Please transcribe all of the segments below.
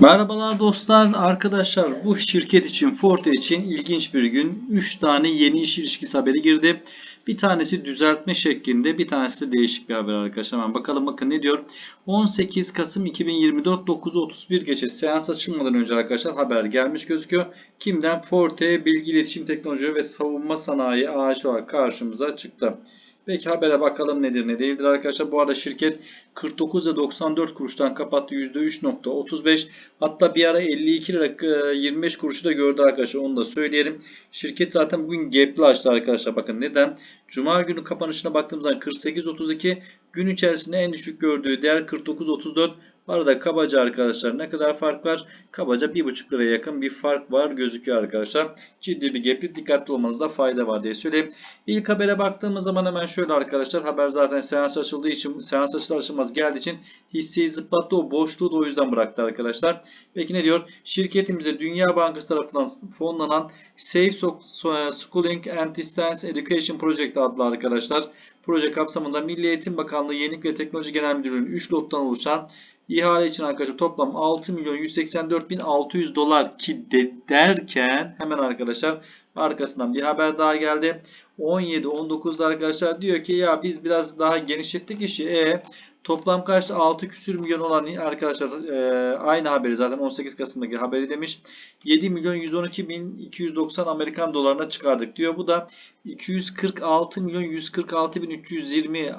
Merhabalar dostlar, arkadaşlar bu şirket için, Forte için ilginç bir gün. 3 tane yeni iş ilişkisi haberi girdi. Bir tanesi düzeltme şeklinde, bir tanesi de değişik bir haber arkadaşlar. Hemen bakalım bakın ne diyor. 18 Kasım 2024 9.31 gece seans açılmadan önce arkadaşlar haber gelmiş gözüküyor. Kimden? Forte Bilgi İletişim Teknoloji ve Savunma Sanayi AŞ karşımıza çıktı. Peki habere bakalım nedir ne değildir arkadaşlar. Bu arada şirket 49.94 kuruştan kapattı %3.35 hatta bir ara 52 lira e, 25 kuruşu da gördü arkadaşlar onu da söyleyelim. Şirket zaten bugün gap'li açtı arkadaşlar bakın neden? Cuma günü kapanışına baktığımız zaman 48.32 gün içerisinde en düşük gördüğü değer 49.34 Arada kabaca arkadaşlar ne kadar fark var? Kabaca 1,5 liraya yakın bir fark var gözüküyor arkadaşlar. Ciddi bir gap'li dikkatli olmanızda fayda var diye söyleyeyim. İlk habere baktığımız zaman hemen şöyle arkadaşlar haber zaten seans açıldığı için seans açılmaz geldiği için hisseyi zıplattı o boşluğu da o yüzden bıraktı arkadaşlar. Peki ne diyor? Şirketimize Dünya Bankası tarafından fonlanan Safe Schooling and Distance Education Project adlı arkadaşlar. Proje kapsamında Milli Eğitim Bakanlığı Yenilik ve Teknoloji Genel Müdürlüğü'nün 3 lottan oluşan ihale için arkadaşlar toplam 6 milyon 184 bin 600 dolar ki de derken hemen arkadaşlar arkasından bir haber daha geldi. 17-19'da arkadaşlar diyor ki ya biz biraz daha genişlettik işi. E Toplam kaçtı? 6 küsür milyon olan arkadaşlar e, aynı haberi zaten 18 Kasım'daki haberi demiş. 7 milyon 112 bin 290 Amerikan dolarına çıkardık diyor. Bu da 246 milyon 146 bin 320 e,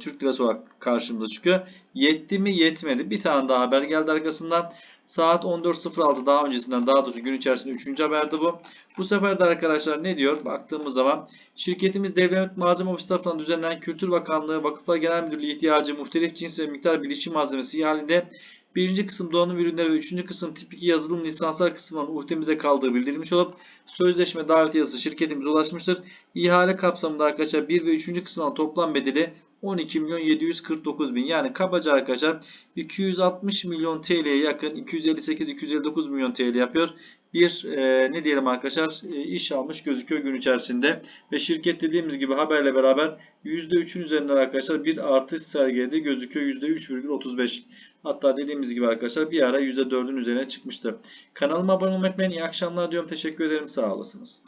Türk lirası olarak karşımıza çıkıyor. Yetti mi? Yetmedi. Bir tane daha haber geldi arkasından. Saat 14.06 daha öncesinden daha doğrusu gün içerisinde 3. haberdi bu. Bu sefer de arkadaşlar ne diyor? Baktığımız zaman şirketimiz Devlet Malzeme Ofisi tarafından düzenlenen Kültür Bakanlığı Vakıflar Genel Müdürlüğü ihtiyacı muhtelif cins ve miktar bilişim malzemesi ihalinde Birinci kısım donanım ürünleri ve üçüncü kısım tip 2 yazılım lisanslar kısmının uhdemize kaldığı bildirilmiş olup sözleşme davet yazısı şirketimize ulaşmıştır. İhale kapsamında arkadaşlar 1 ve 3. kısmın toplam bedeli 12 milyon 749 bin yani kabaca arkadaşlar 260 milyon TL'ye yakın 258-259 milyon TL yapıyor. Bir e, ne diyelim arkadaşlar e, iş almış gözüküyor gün içerisinde ve şirket dediğimiz gibi haberle beraber %3'ün üzerinden arkadaşlar bir artış sergiledi gözüküyor %3,35 hatta dediğimiz gibi arkadaşlar bir ara %4'ün üzerine çıkmıştı. Kanalıma abone olmayı unutmayın. İyi akşamlar diyorum. Teşekkür ederim. Sağ olasınız.